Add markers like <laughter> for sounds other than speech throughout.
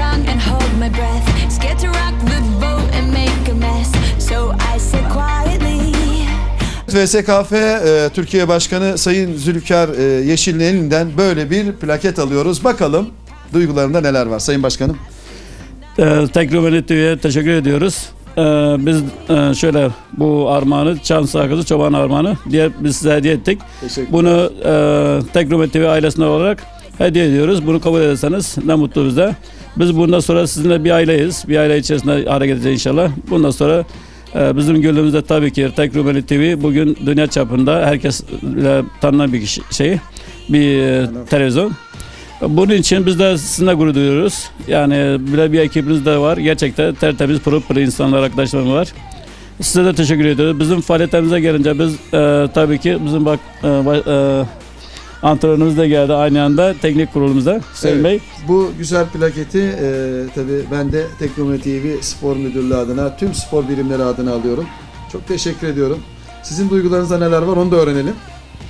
tongue and hold my breath. Scared to rock the boat and make a mess. So I sit quietly. VSKF e, Türkiye Başkanı Sayın Zülfikar e, Yeşil'in elinden böyle bir plaket alıyoruz. Bakalım duygularında neler var Sayın Başkanım. E, Teknomenet TV'ye teşekkür ediyoruz. E, biz e, şöyle bu armağanı Çam Sakızı Çoban Armağanı diye biz size hediye ettik. Bunu e, Teknomenet TV ailesine olarak hediye ediyoruz. Bunu kabul ederseniz ne mutlu bize. Biz bundan sonra sizinle bir aileyiz. Bir aile içerisinde hareket edeceğiz inşallah. Bundan sonra e, bizim gönlümüzde tabii ki Teknomeli TV bugün dünya çapında herkesle tanınan bir şey, bir e, televizyon. Bunun için biz de sizinle gurur duyuyoruz. Yani böyle bir ekibimiz de var. Gerçekten tertemiz, pırıl pırıl insanlar, arkadaşlarım var. Size de teşekkür ediyoruz. Bizim faaliyetlerimize gelince biz e, tabii ki bizim bak e, e, antrenörümüz de geldi aynı anda teknik kurulumuzda Hüseyin Evet. Bey. Bu güzel plaketi e, tabii ben de Teknomi TV Spor Müdürlüğü adına tüm spor birimleri adına alıyorum. Çok teşekkür ediyorum. Sizin duygularınızda neler var onu da öğrenelim.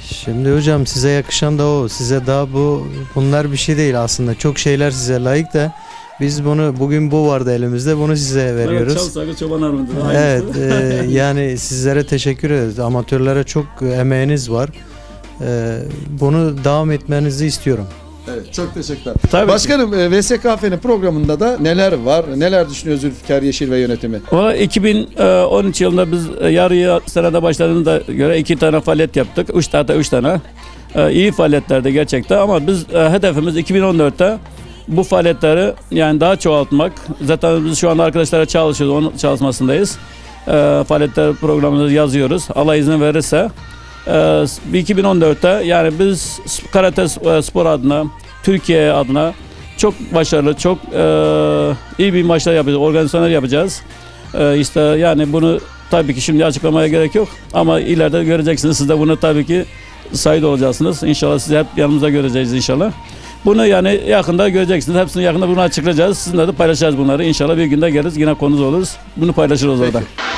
Şimdi hocam size yakışan da o. Size daha bu bunlar bir şey değil aslında. Çok şeyler size layık da biz bunu bugün bu vardı elimizde. Bunu size veriyoruz. Evet, Çalsakı Çoban Armağanı'dır. Evet, e, <laughs> yani sizlere teşekkür ederiz. Amatörlere çok emeğiniz var. E, bunu devam etmenizi istiyorum. Evet çok teşekkürler. Tabii. Başkanım e, VSKF'nin programında da neler var? Neler düşünüyor Zülfikar Yeşil ve yönetimi? Valla 2013 yılında biz e, yarı senede başladığımıza göre iki tane faaliyet yaptık. Üç tane, üç tane. E, iyi faaliyetlerdi gerçekten ama biz e, hedefimiz 2014'te bu faaliyetleri yani daha çoğaltmak. Zaten biz şu anda arkadaşlara çalışıyoruz, onun çalışmasındayız. E, faaliyetler programımızı yazıyoruz. Allah izin verirse. E, 2014'te yani biz karate e, spor adına, Türkiye adına çok başarılı, çok e, iyi bir maçlar yapacağız, organizasyonlar yapacağız. E, işte yani bunu tabii ki şimdi açıklamaya gerek yok ama ileride göreceksiniz. Siz de bunu tabii ki şahit olacaksınız. İnşallah sizi hep yanımızda göreceğiz inşallah. Bunu yani yakında göreceksiniz. Hepsini yakında bunu açıklayacağız. Sizinle de paylaşacağız bunları. İnşallah bir günde geliriz yine konumuz oluruz. Bunu paylaşırız orada. Peki.